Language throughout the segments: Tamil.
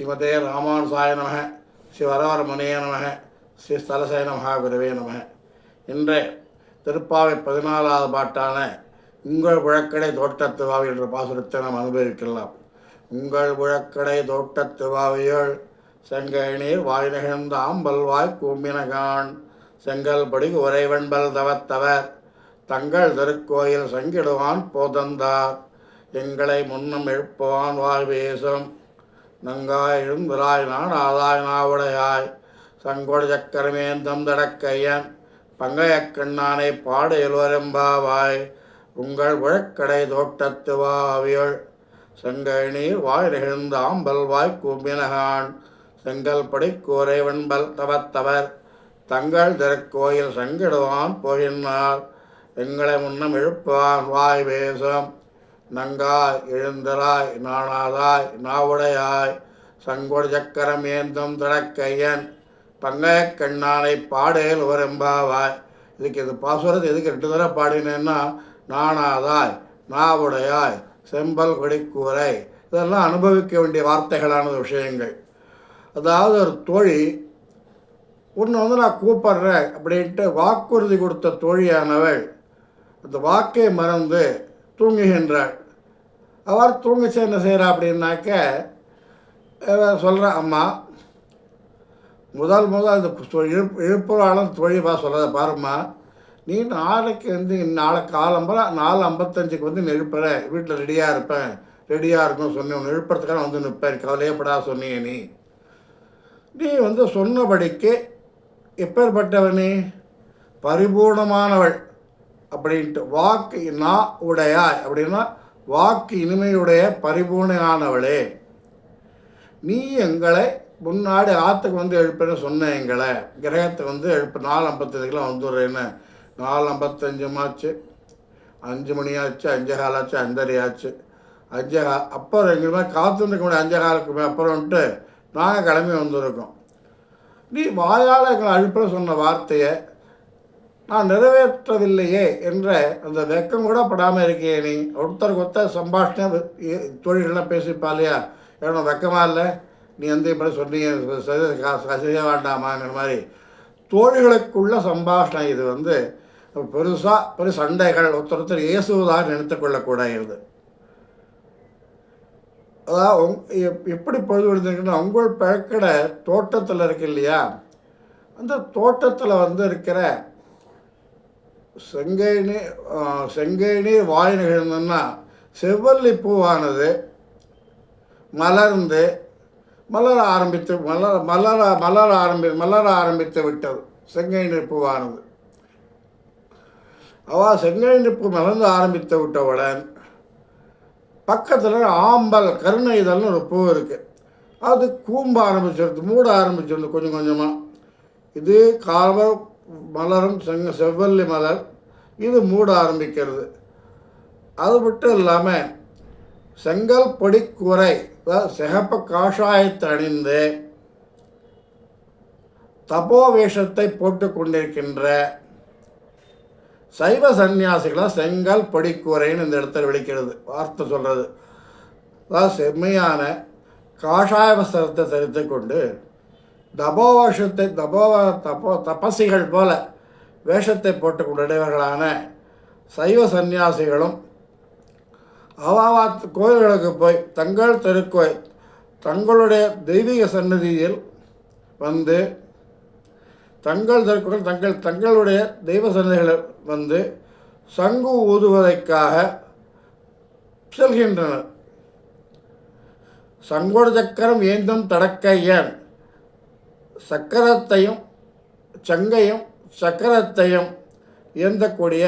ஸ்ரீமதே ராமானுசாய நமக. ஸ்ரீ வரவர முனைய நமக. ஸ்ரீ ஸ்தலசய நமகா. குருவே நமக இன்று திருப்பாவை பதினாலாவது பாட்டான உங்கள் புழக்கடை தோட்டத்துவாவி என்ற பாசுரத்தை நாம் அனுபவிக்கலாம். உங்கள் புழக்கடை தோட்டத்துவாவியுள் செங்கநீர் வாய் நிகழ்ந்த ஆம்பல்வாய் கூம்பினகான் செங்கல் படி தவத்தவர். தங்கள் திருக்கோயில் சங்கிடுவான் போதந்தார். எங்களை முன்னம் எழுப்புவான் வாய் பேசும் விராயினான் ஆதாயனாவுடையாய் நாடாதாய் சக்கரமேந்தம் தடக்கையன் பங்கையக்கண்ணானை பாடு எல்வரெம்பாவாய். உங்கள் உழக்கடை தோட்டத்து வாவியுள் செங்கநீர் வாய் நெகிழ்ந்த ஆம்பல் வாய் கூம்பினகான். செங்கல் படி கூரை வெண்பல் தவத்தவர் தங்கள் திருக்கோயில் சங்கிடுவான் போகின்றார். எங்களை முன்னம் இழுப்பான் வாய் பேசும். நங்காய் எழுந்தராய் நாணாதாய் நாவுடையாய் சங்கொட சக்கரம் ஏந்தும் தடக்கையன் பங்கையக் கண்ணானை பாடேல் வரம்பாவாய் இதுக்கு இது பாசுரத்தை எதுக்கு ரெண்டு தடவை பாடினேன்னா நாணாதாய் நாவுடையாய் செம்பல் கொடிக்கூரை இதெல்லாம் அனுபவிக்க வேண்டிய வார்த்தைகளான விஷயங்கள். அதாவது ஒரு தோழி உன்னை வந்து நான் கூப்பிட்றேன் அப்படின்ட்டு வாக்குறுதி கொடுத்த தோழியானவள் அந்த வாக்கை மறந்து தூங்குகின்றாள். அவர் தூங்கிச்சு என்ன செய்கிறா அப்படின்னாக்க சொல்கிறேன் அம்மா முதல் முதல் அந்த இழுப்பு இழுப்புறாலும் தொழில்பா சொல்கிறத பாரும்மா. நீ நாளைக்கு வந்து நாளை காலம்பரம் நாலு ஐம்பத்தஞ்சுக்கு வந்து நீ வீட்டில் ரெடியாக இருப்பேன். ரெடியாக இருக்கும் சொன்னேன். உன்னை எழுப்புறதுக்காக வந்து நிற்பேன் கவலையப்படா சொன்னீங்க நீ. நீ வந்து சொன்னபடிக்கு எப்பேற்பட்டவனே பரிபூர்ணமானவள். அப்படின்ட்டு வாக்கு நான் உடையாய். அப்படின்னா வாக்கு இனிமையுடைய பரிபூர்ணையானவளே. நீ எங்களை முன்னாடி ஆற்றுக்கு வந்து எழுப்புன்னு சொன்ன எங்களை கிரகத்துக்கு வந்து எழுப்பு நாலு ஐம்பத்தஞ்சுக்கெலாம் வந்துடுறேன்னு. நாலு ஐம்பத்தஞ்சுமாச்சு அஞ்சு மணி ஆச்சு அஞ்சே கால் அஞ்சரை ஆச்சு அஞ்சு கா அப்புறம் எங்களுமே காத்துருக்க முடியும் அஞ்சு காலுக்கு அப்புறம் வந்துட்டு நாங்கள் கிளம்பி வந்திருக்கோம். நீ வாயால் எங்களை அழுப்புற சொன்ன வார்த்தையை நான் நிறைவேற்றவில்லையே என்ற அந்த வெக்கம் கூட படாமல் இருக்கியே நீ. ஒருத்தருக்கு ஒருத்தர் சம்பாஷண தொழில்கள்லாம் பேசிப்பா இல்லையா? ஏன்னா வெக்கமாக இல்லை? நீ வந்து இப்படி சொன்னீங்க செய்ய வேண்டாமாங்கிற மாதிரி. தோழிகளுக்குள்ள சம்பாஷணை இது வந்து பெருசாக பெரிய சண்டைகள் ஒருத்தர் ஒருத்தர் இயேசுவதாக நினைத்து கொள்ளக்கூடாது. அதாவது உங் எப் எப்படி பொழுது விடுதுன்னா உங்கள் பழக்கடை தோட்டத்தில் இருக்கு இல்லையா? அந்த தோட்டத்தில் வந்து இருக்கிற செங்கை நீர் செங்கை நீர் வாய் நிகழ்ந்ததுன்னா செவ்வல்லி பூவானது மலர்ந்து மலர ஆரம்பித்து மலர மலர மலர ஆரம்பி மலர ஆரம்பித்து விட்டது செங்கை நீர் பூவானது. அவள் செங்கை பூ மலர்ந்து ஆரம்பித்து விட்டவுடன் பக்கத்தில் ஆம்பல் கருணை இதழ்னு ஒரு பூ இருக்குது அது கூம்ப ஆரம்பிச்சிருது மூட ஆரம்பிச்சிருது கொஞ்சம் கொஞ்சமாக இது கால மலரும் செங்க செவ்வல்லி மலர் இது மூட ஆரம்பிக்கிறது. அது மட்டும் இல்லாமல் செங்கல் பொடி சிகப்பு அதாவது சிகப்ப காஷாயத்தை அணிந்து தபோ வேஷத்தை போட்டு கொண்டிருக்கின்ற சைவ சந்நியாசிகளாக செங்கல் படிக்குறைன்னு இந்த இடத்துல விளிக்கிறது வார்த்தை சொல்கிறது அதாவது செம்மையான காஷாய வஸ்திரத்தை தரித்து கொண்டு தபோ வேஷத்தை தபோ தபோ தபசிகள் போல வேஷத்தை போட்டுக்கொண்டவர்களான சைவ சந்நியாசிகளும் அவாவாத் கோயில்களுக்கு போய் தங்கள் திருக்கோயில் தங்களுடைய தெய்வீக சன்னதியில் வந்து தங்கள் திருக்குறள் தங்கள் தங்களுடைய தெய்வ சன்னதிகளை வந்து சங்கு ஊதுவதற்காக செல்கின்றனர். சங்கோடு சக்கரம் ஏந்தும் தடக்கையன் சக்கரத்தையும் சங்கையும் சக்கரத்தையும் இயந்தக்கூடிய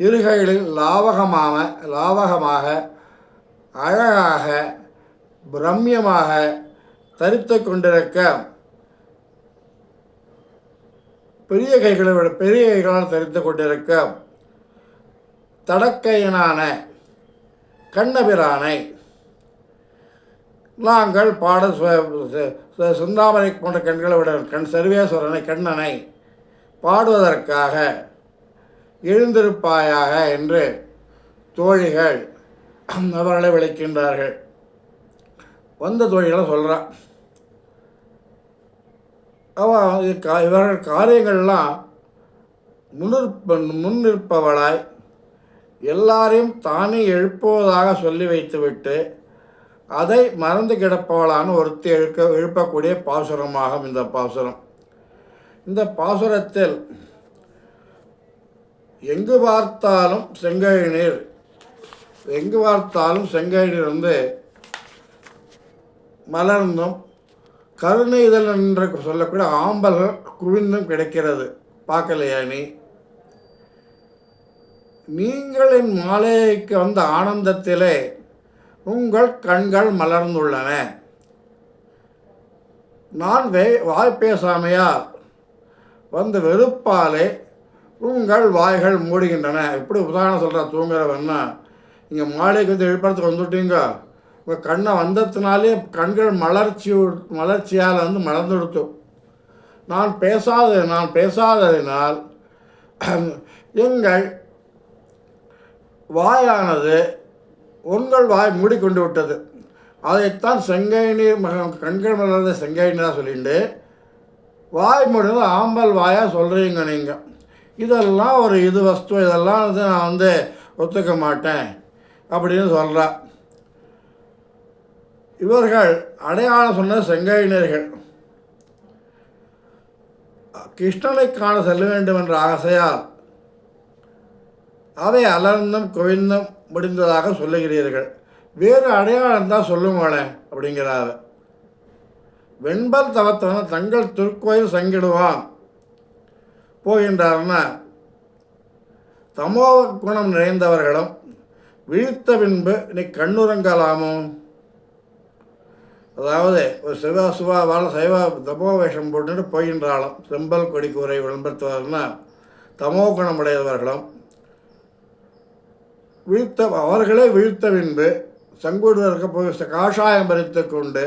இருகைகளில் லாவகமாக லாவகமாக அழகாக பிரம்மியமாக தரித்து கொண்டிருக்க பெரிய கைகளை விட பெரிய கைகளால் தரித்து கொண்டிருக்க தடக்கையனான கண்ணபிரானை நாங்கள் பாட சிந்தாமரை போன்ற கண்களை விட கண் சர்வேஸ்வரனை கண்ணனை பாடுவதற்காக எழுந்திருப்பாயாக என்று தோழிகள் அவர்களை விளக்கின்றார்கள் வந்த தோழிகளை சொல்கிறான் அவள் கா இவர்கள் காரியங்கள்லாம் முன்னிற்ப முன்னிற்பவளாய் எல்லாரையும் தானே எழுப்புவதாக சொல்லி வைத்துவிட்டு அதை மறந்து கிடப்பவளான ஒருத்தி எழுக்க எழுப்பக்கூடிய பாசுரமாகும் இந்த பாசுரம். இந்த பாசுரத்தில் எங்கு பார்த்தாலும் செங்கழி நீர். எங்கு பார்த்தாலும் செங்கழி நீர் வந்து மலர்ந்தும் கருணை இதழ் என்று சொல்லக்கூடிய ஆம்பல்கள் குவிந்தும் கிடைக்கிறது. பார்க்கலையா நீ மாலைக்கு வந்த ஆனந்தத்திலே உங்கள் கண்கள் மலர்ந்துள்ளன. நான் வே வாய் பேசாமையால் வந்த வெறுப்பாலே உங்கள் வாய்கள் மூடுகின்றன. எப்படி உதாரணம் சொல்கிறா தூங்குறவன்னா நீங்கள் மாலைக்கு வந்து எழுப்பறதுக்கு வந்துட்டீங்க. உங்கள் கண்ணை வந்ததுனாலே கண்கள் மலர்ச்சி மலர்ச்சியால் வந்து மலர்ந்துடுத்து. நான் பேசாத நான் பேசாததினால் எங்கள் வாயானது உங்கள் வாய் மூடிக்கொண்டு விட்டது. அதைத்தான் செங்கை நீர் மக- கண்கள் மலர்ந்த செங்கை நீராக சொல்லிட்டு வாய் முடிந்து ஆம்பல் வாயாக சொல்கிறீங்க நீங்கள் இதெல்லாம் ஒரு இது வஸ்து இதெல்லாம் வந்து நான் வந்து ஒத்துக்க மாட்டேன் அப்படின்னு சொல்கிறா இவர்கள் அடையாளம் சொன்ன செங்கையினர்கள் கிருஷ்ணனை காண செல்ல வேண்டும் என்ற ஆசையால் அதை அலர்ந்தும் குவிந்தும் முடிந்ததாக சொல்லுகிறீர்கள். வேறு அடையாளம் தான் சொல்லுங்களேன் அப்படிங்கிறாரு. வெண்பல் தவத்தவன் தங்கள் திருக்கோயில் சங்கிடுவான். போகின்றார்னா தமோ குணம் நிறைந்தவர்களும் விழித்த பின்பு நீ கண்ணுறங்கலாமோ அதாவது ஒரு சிவா சிவாவால் சைவ தமோ வேஷம் போட்டுட்டு போகின்றாலும் செம்பல் கொடி கூரை விளம்பரத்துவார்னா தமோ குணமுடையவர்களும் வீழ்த்த அவர்களே வீழ்த்த பின்பு சங்குடுவருக்கு போய் காஷாயம் பறித்து கொண்டு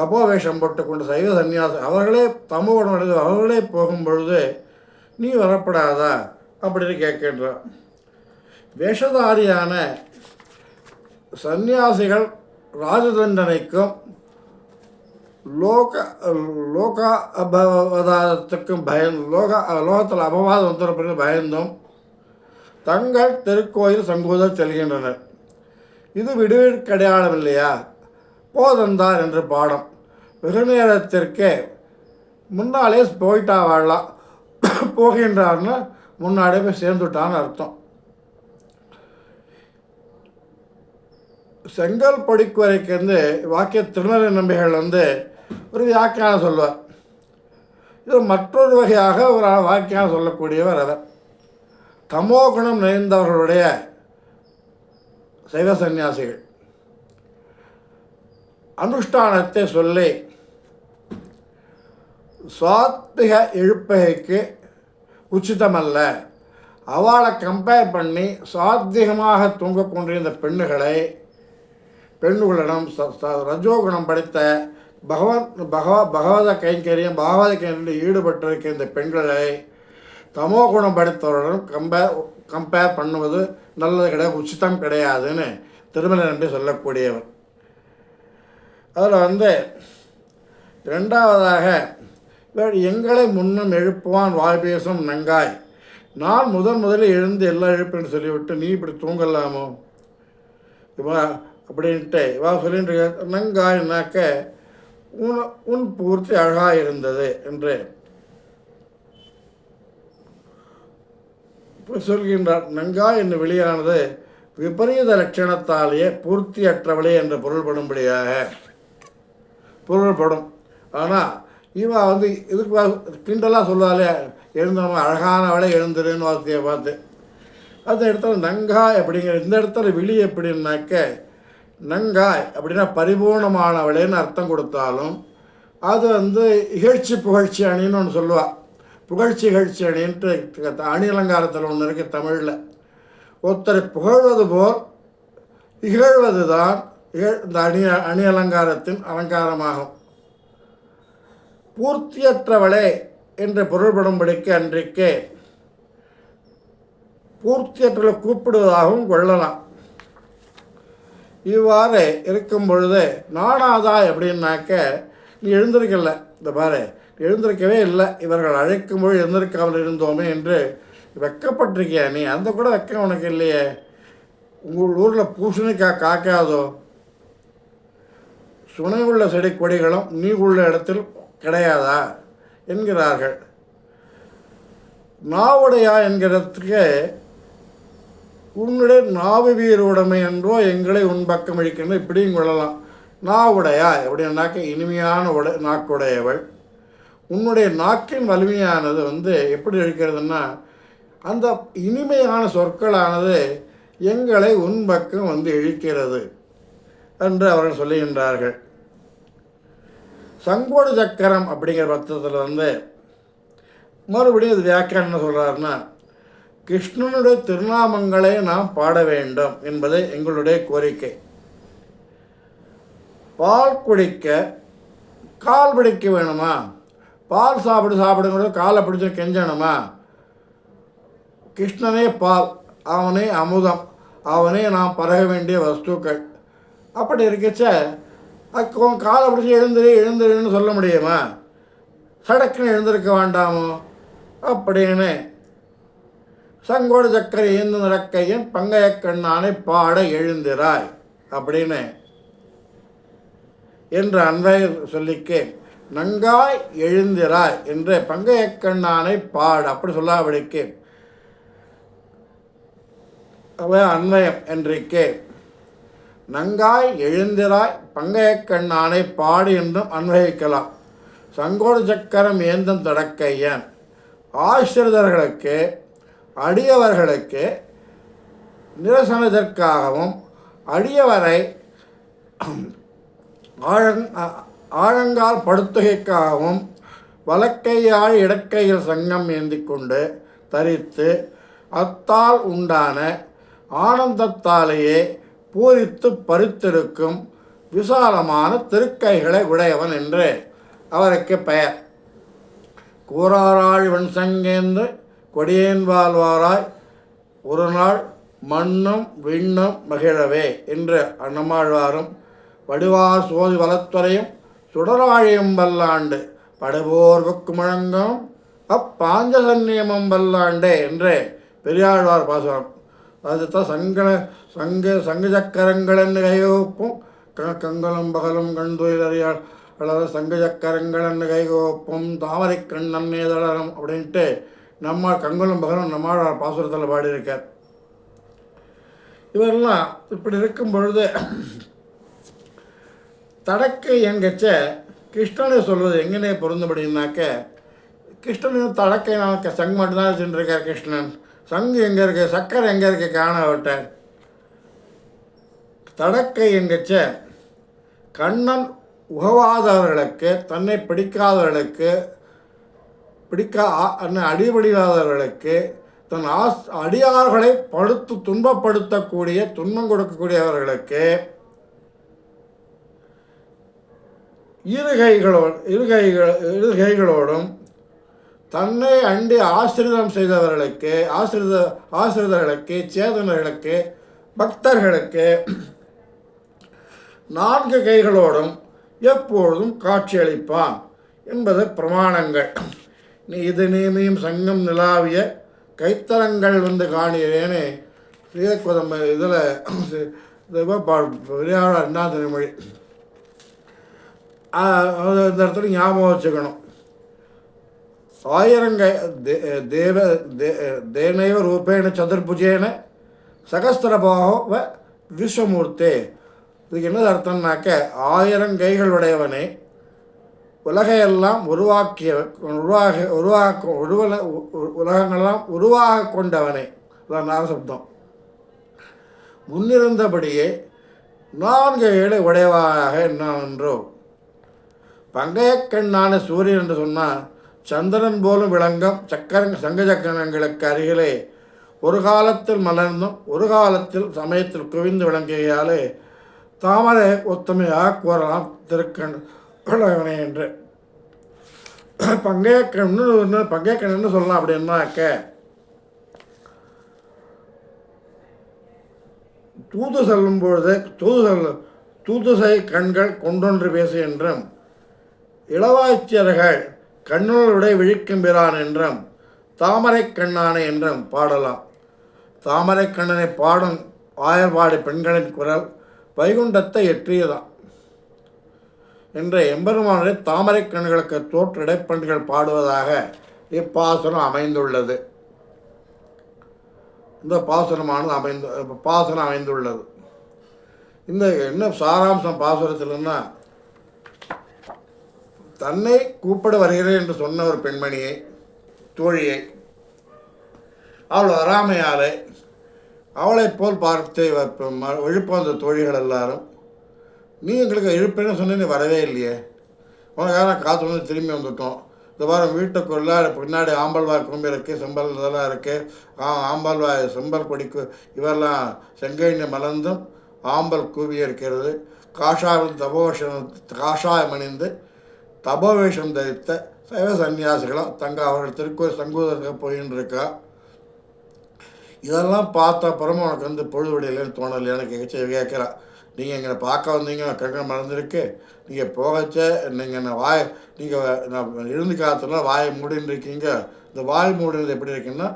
தபோவேஷம் போட்டுக்கொண்டு சைவ சந்நியாசம் அவர்களே தமோ அடைந்து அவர்களே போகும் பொழுது நீ வரப்படாதா? அப்படின்னு கேட்கின்றான் வேஷதாரியான சந்நியாசிகள் ராஜதண்டனைக்கும் லோக லோக அபவாதத்துக்கும் பயன் லோக லோகத்தில் அபவாதம் வந்துடுற பயந்தும் தங்கள் திருக்கோயில் சங்கூதம் செல்கின்றனர். இது விடுவிற்கடையாளம் இல்லையா போதந்தார் என்று பாடம். வெகு முன்னாலே போயிட்டா வாழலாம் போகின்றார்னு முன்னாடியே போய் சேர்ந்துட்டான்னு அர்த்தம். செங்கல் படிக்குவரைக்கு வந்து வாக்கிய திருநறை நம்பிகள் வந்து ஒரு வியாக்கியானம் சொல்வார் இது மற்றொரு வகையாக ஒரு வாக்கியம் சொல்லக்கூடியவர் அவர். தமோ குணம் நிறைந்தவர்களுடைய சைவ சன்னியாசிகள் அனுஷ்டானத்தை சொல்லி சாத்விக எழுப்பகைக்கு உச்சிதமல்ல. அவளை கம்பேர் பண்ணி சாத்விகமாக தூங்கக் கொண்டிருந்த பெண்ணுகளை பெண்களிடம் ச- ரஜோகுணம் படைத்த பகவத் பகவ பகவத கைங்கரியம் பாகவத கைங்கரியில் ஈடுபட்டிருக்க இந்த பெண்களை தமோ குணம் படைத்தவருடன் கம்பேர் கம்பேர் பண்ணுவது நல்லது கிடையாது உச்சிதம் கிடையாதுன்னு திருமலை நம்பி சொல்லக்கூடியவர். அதில் வந்து ரெண்டாவதாக எங்களை முன்னும் எழுப்புவான் வாய் பேசும் நங்காய். நான் முதன் முதலில் எழுந்து எல்லாம் எழுப்பேன்னு சொல்லிவிட்டு நீ இப்படி தூங்கலாமோ? இவா அப்படின்ட்டு இவா சொல்லிட்டு நங்காய்னாக்க உன் உன் பூர்த்தி அழகாக இருந்தது என்று. சொல்கின்றார் நங்காய் என்று வெளியானது விபரீத லட்சணத்தாலேயே பூர்த்தியற்றவளே என்று பொருள்படும்படியாக. பொருள்படும். ஆனால் இவன் வந்து இதுக்கு கிண்டலாக சொல்லாலே எழுந்தவன் அழகானவளே எழுந்துருன்னு வார்த்தையை பார்த்து அந்த இடத்துல நங்காய் அப்படிங்கிற இந்த இடத்துல விழி எப்படின்னாக்க நங்காய் அப்படின்னா பரிபூர்ணமானவளேன்னு அர்த்தம் கொடுத்தாலும் அது வந்து இகழ்ச்சி புகழ்ச்சி அணின்னு ஒன்று சொல்லுவாள் புகழ்ச்சி இகழ்ச்சி அணின்ட்டு அணி அலங்காரத்தில் ஒன்று இருக்குது தமிழில். ஒருத்தரை புகழ்வது போல் இகழ்வது தான் இகழ் இந்த அணி அணி அலங்காரத்தின் அலங்காரமாகும். பூர்த்தியற்றவளே என்று பொருள்படும்படிக்கு அன்றைக்கே பூர்த்தியற்றவளை கூப்பிடுவதாகவும் கொள்ளலாம். இவ்வாறு இருக்கும் பொழுது நானாதா அப்படின்னாக்க நீ எழுந்திருக்கல. இந்த பாரு எழுந்திருக்கவே இல்லை. இவர்கள் அழைக்கும் பொழுது எழுந்திருக்காமல் இருந்தோமே என்று வெக்கப்பட்டிருக்கியா நீ? அந்த கூட வெக்கம் உனக்கு இல்லையே. உங்கள் ஊரில் பூசணிக்காய் காக்காதோ? சுனை உள்ள செடி கொடிகளும் நீ உள்ள இடத்தில் கிடையாதா? என்கிறார்கள். நாவுடையா என்கிறதுக்கு உன்னுடைய நாவு வீருடைமை என்றோ எங்களை உன் பக்கம் இழிக்கின்ற இப்படியும் கொள்ளலாம். நாவுடையா எப்படின்னாக்க இனிமையான உடை நாக்குடையவள். உன்னுடைய நாக்கின் வலிமையானது வந்து எப்படி இருக்கிறதுன்னா அந்த இனிமையான சொற்களானது எங்களை உன் பக்கம் வந்து இழிக்கிறது என்று அவர்கள் சொல்லுகின்றார்கள். சங்கோடு சக்கரம் அப்படிங்கிற பத்தத்தில் வந்து மறுபடியும் இது வியாக்கியானம் என்ன சொல்கிறாருன்னா கிருஷ்ணனுடைய திருநாமங்களை நாம் பாட வேண்டும் என்பது எங்களுடைய கோரிக்கை. பால் குடிக்க கால் பிடிக்க வேணுமா? பால் சாப்பிடு சாப்பிடுங்கிறது காலை பிடிச்சி கெஞ்சணுமா? கிருஷ்ணனே பால் அவனே அமுதம் அவனே நாம் பரக வேண்டிய வஸ்துக்கள். அப்படி இருக்கச்ச அக்கோ காலை பிடிச்சி எழுந்துரு எழுந்துருன்னு சொல்ல முடியுமா? சடக்குன்னு எழுந்திருக்க வேண்டாமோ? அப்படின்னு சங்கோடு சக்கரை ஏந்து நடக்கையன் பங்கைய கண்ணானை பாட எழுந்திராய். அப்படின்னு என்று அன்பை சொல்லிக்கு நங்காய் எழுந்திராய் என்று பங்கைய கண்ணானை பாடு. அப்படி சொல்லாவிடிக்கு. அவ அன்வயம் என்றிக்கு. நங்காய் எழுந்திராய் பங்கையக்கண்ணானை பாடு என்றும் அன்வகிக்கலாம் சங்கோடு சக்கரம் ஏந்தும் தடக்கையன் ஆசிரிதர்களுக்கு அடியவர்களுக்கு நிரசனத்திற்காகவும் அடியவரை ஆழங் ஆழங்கால் படுத்துகைக்காகவும் வலக்கையாழ் இடக்கையில் சங்கம் ஏந்தி கொண்டு தரித்து அத்தால் உண்டான ஆனந்தத்தாலேயே பூரித்து பறித்திருக்கும் விசாலமான திருக்கைகளை உடையவன் என்று அவருக்கு பெயர். கூறாராள் வெண்சங்கேந்து கொடியேன் வாழ்வாராய் ஒரு நாள் மண்ணும் விண்ணும் மகிழவே என்று அண்ணமாழ்வாரும் வடிவார் சோதி வளத்துறையும் சுடராழியும் வல்லாண்டு படுபோர்வுக்கு முழங்கும் அப்பாஞ்சசன்னியமும் வல்லாண்டே என்று பெரியாழ்வார் பாசுரம். அதுதான் சங்க சங்க சங்க சக்கரங்களென்னு கைகோப்பும் க பகலும் கண்துயிலறியாள் அல்லது சங்க சக்கரங்களென்னு கைகோப்பும். தாமரை கண்ணன் ஏதளரும் அப்படின்ட்டு நம்ம கங்குலம் பகலும் நம்மாழ்வார் பாசுரத்தில் பாடியிருக்கார். இவரெல்லாம் இப்படி இருக்கும் பொழுது தடக்கை எங்கச்ச கிருஷ்ணனை சொல்வது எங்கனே பொருந்தபடினாக்க கிருஷ்ணன் தடக்கை நாக்க சங்கு மட்டும்தான் சென்றிருக்கார் கிருஷ்ணன். சங்கு எங்கே இருக்கு? சக்கரை எங்கே இருக்கு? காண அவட்ட தடக்கை எங்கச்ச கண்ணன் உகவாதவர்களுக்கு தன்னை பிடிக்காதவர்களுக்கு பிடிக்கா அடிபடிவாதவர்களுக்கு அடிபடியாதவர்களுக்கு தன் ஆஸ் அடியார்களை படுத்து துன்பப்படுத்தக்கூடிய துன்பம் கொடுக்கக்கூடியவர்களுக்கு இருகைகளோடு இருகைகள் இருகைகளோடும் தன்னை அண்டி ஆசிரிதம் செய்தவர்களுக்கு ஆசிரித ஆசிரிதர்களுக்கு சேதனர்களுக்கு பக்தர்களுக்கு நான்கு கைகளோடும் எப்பொழுதும் காட்சியளிப்பான் என்பது பிரமாணங்கள். நீ இது நீமியும் சங்கம் நிலாவிய கைத்தலங்கள் வந்து காணியேனே. ஸ்ரீகுதம் இதில் பெரியாளர் ரெண்டாம் திருமொழி அது இந்த இடத்துல ஞாபகம் வச்சுக்கணும். சாயரங்க தேவ தேனைவ ரூபேண சதுர்புஜேன சகஸ்திரபாகவ விஸ்வமூர்த்தே. இதுக்கு என்னது அர்த்தம்னாக்க ஆயிரம் கைகள் உடையவனே உலகையெல்லாம் உருவாக்கிய உருவாக உருவாக்க உருவல உலகங்களெல்லாம் உருவாக கொண்டவனே. அதான் நாகசப்தம் முன்னிருந்தபடியே நான்கு ஏழை உடையவாக என்னவென்றோ பங்கையக்கண்ணான சூரியன் என்று சொன்னால் சந்திரன் போலும் விளங்கும் சக்கர சங்க சக்கரங்களுக்கு அருகிலே. ஒரு காலத்தில் மலர்ந்தும் ஒரு காலத்தில் சமயத்தில் குவிந்து விளங்கியாலே தாமரை ஒத்துமையாக கூறலாம் திருக்கண் என்று. பங்கேற்கணும்னு பங்கேற்கணும்னு சொல்லலாம் அப்படின்னாக்க தூது செல்லும் பொழுது தூது செல்லும் தூதுசை கண்கள் கொண்டொன்று பேசு என்றும் இளவாய்ச்சியர்கள் கண்ணுடைய விழிக்கும் பிரான் என்றும் தாமரை கண்ணானை என்றும் பாடலாம். தாமரை கண்ணனை பாடும் ஆயர்பாடு பெண்களின் குரல் வைகுண்டத்தை எற்றியதாம் என்ற எம்பெருமானுடைய தாமரை கண்களுக்கு தோற்று இடைப்பெண்கள் பாடுவதாக இப்பாசனம் அமைந்துள்ளது. இந்த பாசனமானது அமைந்து பாசனம் அமைந்துள்ளது. இந்த என்ன சாராம்சம் பாசுரத்தில்னா தன்னை கூப்பிட வருகிறேன் என்று சொன்ன ஒரு பெண்மணியை தோழியை அவள் வராமையாலே அவளைப் போல் பார்த்து எழுப்ப வந்த தோழிகள் எல்லாரும் நீ எங்களுக்கு எழுப்பேன்னு சொன்ன நீ வரவே இல்லையே. உனக்காக காற்று வந்து திரும்பி வந்துட்டோம். இந்த வாரம் வீட்டுக்குள்ள பின்னாடி ஆம்பல்வாய் கும்பி இருக்குது செம்பல் இதெல்லாம் இருக்குது ஆ ஆம்பல்வாய் செம்பல் கொடிக்கு இவரெல்லாம் செங்கைன்னு மலர்ந்தும் ஆம்பல் கூவி இருக்கிறது. காஷாயம் தபோஷம் காஷாயம் அணிந்து தபோவேஷம் தரித்த சைவ சன்னியாசிகளும் தங்க அவர்கள் திருக்கோயில் சங்கூதருக்கு போயின்னு இருக்கா இதெல்லாம் பார்த்த அப்புறமா உனக்கு வந்து பொழுது விடையிலன்னு தோணலை. எனக்கு கேட்க கேட்குறா. நீங்கள் எங்களை பார்க்க வந்தீங்க கண்கள் மறந்துருக்கு நீங்கள் போகச்ச நீங்கள் நான் வாய் நீங்கள் நான் இருந்து காலத்தில் வாயை மூடின்னு இருக்கீங்க இந்த வாய் மூடினது எப்படி இருக்குன்னா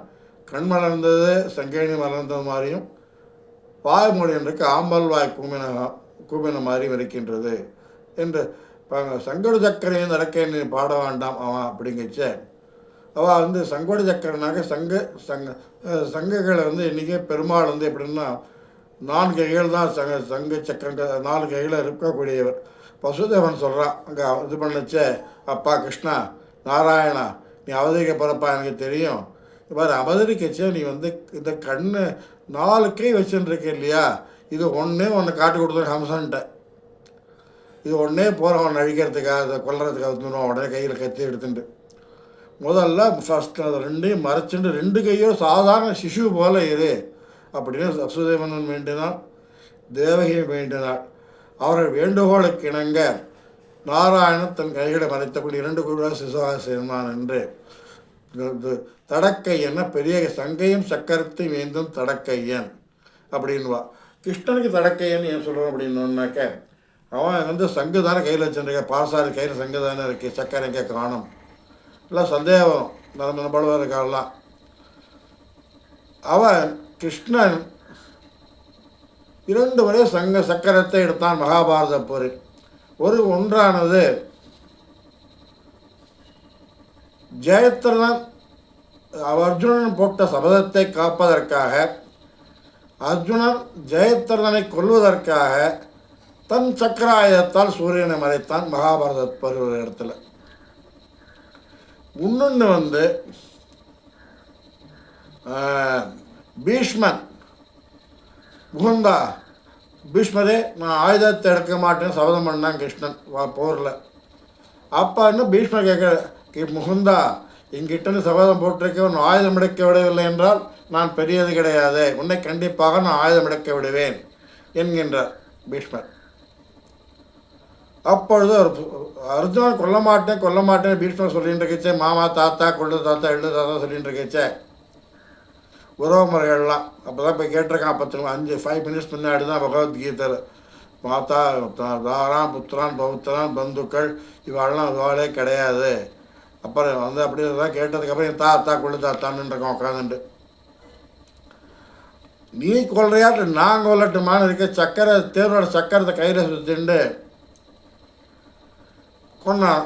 கண் மலர்ந்தது சங்கேணி மலர்ந்தது மாதிரியும் வாய் மூடின்னு இருக்கு ஆம்பல் வாய் கூமின கூமின மாதிரியும் இருக்கின்றது என்று இப்போ சங்கட சக்கரையும் நடக்க நீ பாட வேண்டாம் அவன் அப்படிங்கச்ச. அவள் வந்து சங்கட சக்கரனாக சங்க சங்க அஹ் சங்கங்களை வந்து இன்றைக்கி பெருமாள் வந்து எப்படின்னா நான்கு கைகள் தான் சங்க சங்க சக்கரங்க நாலு கைகளை இருக்கக்கூடியவர். பசுதேவன் சொல்கிறான் அங்கே இது பண்ணச்சே அப்பா கிருஷ்ணா நாராயணா நீ அவதரிக்க பிறப்பா எனக்கு தெரியும். இவ்வாறு அவதரிக்கச்சே நீ வந்து இந்த கண்ணு நாலு கை வச்சுருக்க இல்லையா? இது ஒன்றே ஒன்று காட்டி கொடுத்துரு ஹம்சன்ட்ட. இது ஒன்றே போகிறவன் அழிக்கிறதுக்காக அதை கொல்றதுக்காக வந்துடும் உடனே கையில் கத்தி எடுத்துட்டு முதல்ல ஃபஸ்ட்டு அதை ரெண்டையும் மறைச்சுட்டு ரெண்டு கையோ சாதாரண சிசு போல இரு. அப்படின்னு சசுதேவனன் வேண்டினாள் தேவகியை வேண்டினாள் அவர்கள் வேண்டுகோளுக்கு இணங்க நாராயணன் தன் கைகளை மறைத்தபடி இரண்டு கூட சிசுவாக சேர்ந்தான் என்று. தடக்கையன்னா பெரிய சங்கையும் சக்கரத்தையும் ஏந்தும் தடக்கையன். அப்படின்வா கிருஷ்ணனுக்கு தடக்கையன் ஏன் சொல்கிறோம் அப்படின்னாக்க அவன் வந்து சங்கு தானே கையில் வச்சுருக்கேன் பாசாரி கையில் சங்கு தானே இருக்குது சக்கரை எங்கே காணும். எல்லாம் சந்தேகம் நடந்த பழுவாக இருக்காலாம் அவன் கிருஷ்ணன் இரண்டு முறை சங்க சக்கரத்தை எடுத்தான் மகாபாரத போர் ஒரு ஒன்றானது ஜெயத்ரதன் அர்ஜுனன் போட்ட சபதத்தை காப்பதற்காக அர்ஜுனன் ஜெயத்ரதனை கொல்வதற்காக தன் சக்கராயத்தால் சூரியனை மறைத்தான் மகாபாரத பருவ இடத்துல. இன்னொன்று வந்து பீஷ்மன் முகுந்தா பீஷ்மரே நான் ஆயுதத்தை எடுக்க மாட்டேன்னு சபதம் பண்ணான் கிருஷ்ணன் வா போரில். அப்போ இன்னும் பீஷ்மர் கேட்க முகுந்தா என்கிட்ட சபதம் போட்டிருக்க உன் ஆயுதம் எடுக்க விடவில்லை என்றால் நான் பெரியது கிடையாது. உன்னை கண்டிப்பாக நான் ஆயுதம் எடுக்க விடுவேன் என்கின்றார் பீஷ்மர். அப்பொழுது அர்ஜுனன் கொல்ல மாட்டேன் கொல்ல மாட்டேன் பீஷ்மர் சொல்லிட்டு இருக்கச்சே மாமா தாத்தா கொள்ளு தாத்தா எழுது தாத்தா சொல்லிட்டு இருக்கச்சே உறவு முறைகள்லாம் அப்போ தான் போய் கேட்டிருக்கான் பத்து அஞ்சு ஃபைவ் மினிட்ஸ் முன்னாடி தான் பகவத்கீதையில் மாதா தாரான் புத்திரான் பௌத்தரான் பந்துக்கள் இவாளெல்லாம் இவாளே கிடையாது. அப்புறம் வந்து அப்படி தான் கேட்டதுக்கப்புறம் என் தாத்தா கொள்ளு தாத்தான்னு இருக்கோம் உட்காந்துட்டு நீ கொள்றையாட்டு நான் கொல்லட்டுமான்னு இருக்க சக்கரை தேரோட சக்கரத்தை கையில் சுற்றிண்டு கொன்னான்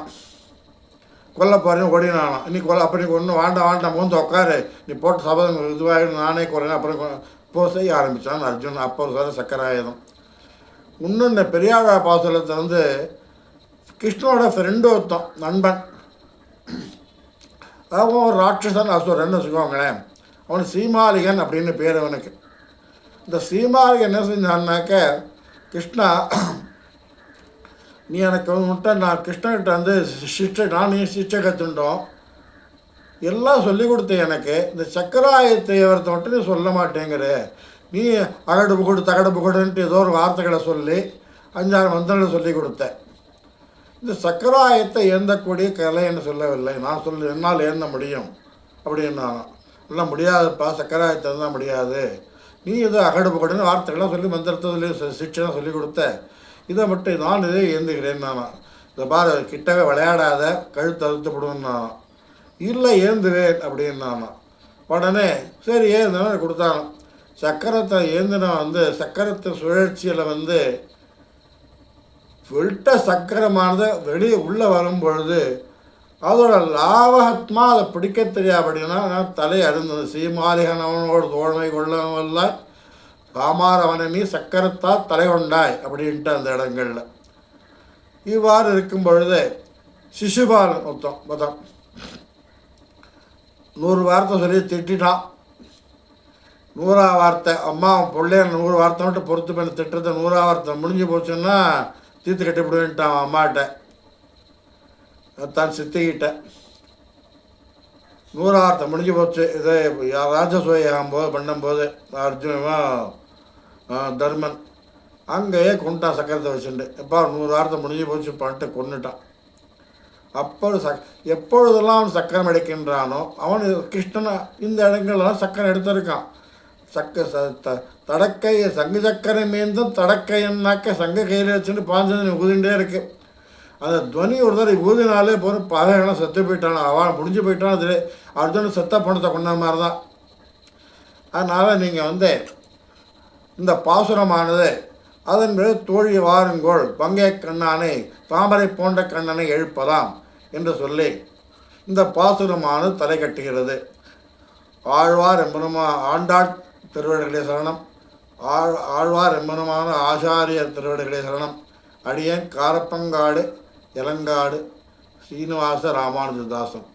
கொல்ல போறேன் ஓடினானான் நீ கொல்ல அப்படி நீ ஒன்றும் வேண்டாம் வேண்டாம் வந்து உட்காரு நீ போட்டு சபதம் இதுவாக நானே கொல்றேன் அப்புறம் போ செய்ய ஆரம்பித்தான் அர்ஜுன். அப்போ ஒரு சார் சக்கராயுதம் இன்னும் இந்த பெரியாழ பாசுரத்தை வந்து கிருஷ்ணனோட ஃப்ரெண்டு ஒருத்தன் நண்பன். அவன் ஒரு ராட்சசன் அசுரன் வச்சுக்கோங்களேன். அவன் சீமாலிகன் அப்படின்னு பேர் அவனுக்கு. இந்த சீமாலிகன் என்ன செஞ்சான்னாக்க கிருஷ்ணா நீ எனக்கு வந்துட்ட நான் கிருஷ்ணகிட்ட வந்து சிஷ்ட நான் நீ சிஷ்டை கற்றுட்டோம் எல்லாம் சொல்லி கொடுத்த எனக்கு. இந்த சக்கராயத்தை ஒருத்த மட்டும் நீ சொல்ல மாட்டேங்கிற. நீ அகடு புகடு தகடு புகடுன்ட்டு ஏதோ ஒரு வார்த்தைகளை சொல்லி அஞ்சாறு மந்திரங்களை சொல்லி கொடுத்த. இந்த சக்கராயத்தை ஏந்தக்கூடிய கலைன்னு சொல்லவில்லை. நான் சொல்ல என்னால் ஏந்த முடியும். அப்படின்னா எல்லாம் முடியாதுப்பா சக்கராயத்தை தான் முடியாது. நீ ஏதோ அகடு புகடுன்னு வார்த்தைகள்லாம் சொல்லி மந்திரத்தை சொல்லி சிக்ஷனாக சொல்லி கொடுத்த. இதை மட்டும் நான் இதே ஏந்துக்கிறேன் நானா. இதை பாரு கிட்டவே விளையாடாத கழுத்து அறுத்துப்படுவேன் நானா. இல்லை ஏந்துவேன் அப்படின்னு நானா. உடனே சரி ஏந்தவன் கொடுத்தாங்க. சக்கரத்தை ஏந்தினா வந்து சக்கரத்தை சுழற்சியில் வந்து விட்ட சக்கரமானது வெளியே உள்ளே வரும் பொழுது அதோட லாவகத்மா அதை பிடிக்க தெரியாது நான் தலை அருந்தது. சீமாலிகனவனோட தோழமை கொள்ளவல்ல காமாரவனை சக்கரத்தா சக்கரத்தால் தலை கொண்டாய் அப்படின்ட்டு அந்த இடங்களில். இவ்வாறு இருக்கும் பொழுது சிசுபாலன் மொத்தம் மொத்தம் நூறு வார்த்தை சொல்லி திட்டான் நூறா வார்த்தை அம்மா பிள்ளைய நூறு வார்த்தை மட்டும் பொறுத்து பண்ணி திட்டுறது நூறா வார்த்தை முடிஞ்சு போச்சுன்னா தீர்த்து கட்டிவிடுவேன்ட்டான் அவன் அம்மாட்ட. தான் சித்திக்கிட்ட நூறா வார்த்தை முடிஞ்சு போச்சு. இதை ராஜசூய ஆகும்போது பண்ணும்போது அர்ஜுனமாக தர்மன். அங்கேயே கொண்டான் சக்கரத்தை வச்சுட்டு எப்பா நூறு வாரத்தை முடிஞ்சு போச்சு பண்ணிட்டு கொண்டுட்டான் அப்பொழுது சக் எப்பொழுதெல்லாம் அவன் சக்கரம் எடுக்கின்றானோ அவன் கிருஷ்ணன் இந்த இடங்கள்லாம் சக்கரம் எடுத்திருக்கான். சக்க ச த தடக்கை சங்கு சக்கரை மீந்தும் தடக்கைன்னாக்க சங்க கையில் வச்சுட்டு பாஞ்சது ஊதிண்டே இருக்கு. அந்த துவனி ஒரு தடவை ஊதினாலே போகிற பகையெல்லாம் செத்து போயிட்டான். அவன் முடிஞ்சு போயிட்டான் அதில். அர்ஜுனன் செத்த பணத்தை கொண்ட மாதிரி தான் அதனால் நீங்கள் வந்து இந்த பாசுரமானது. அதன் மீது தோழி வாருங்கோள் பங்கே கண்ணானை தாமரை போன்ற கண்ணனை எழுப்பதாம் என்று சொல்லி இந்த பாசுரமானது தலை கட்டுகிறது. ஆழ்வார் எம்பெருமா ஆண்டாள் திருவடிகளே சரணம். ஆழ் ஆழ்வார் எம்பெருமான ஆச்சாரியர் திருவடிகளே சரணம். அடியன் காரப்பங்காடு இளங்காடு சீனிவாச ராமானுஜதாசன்.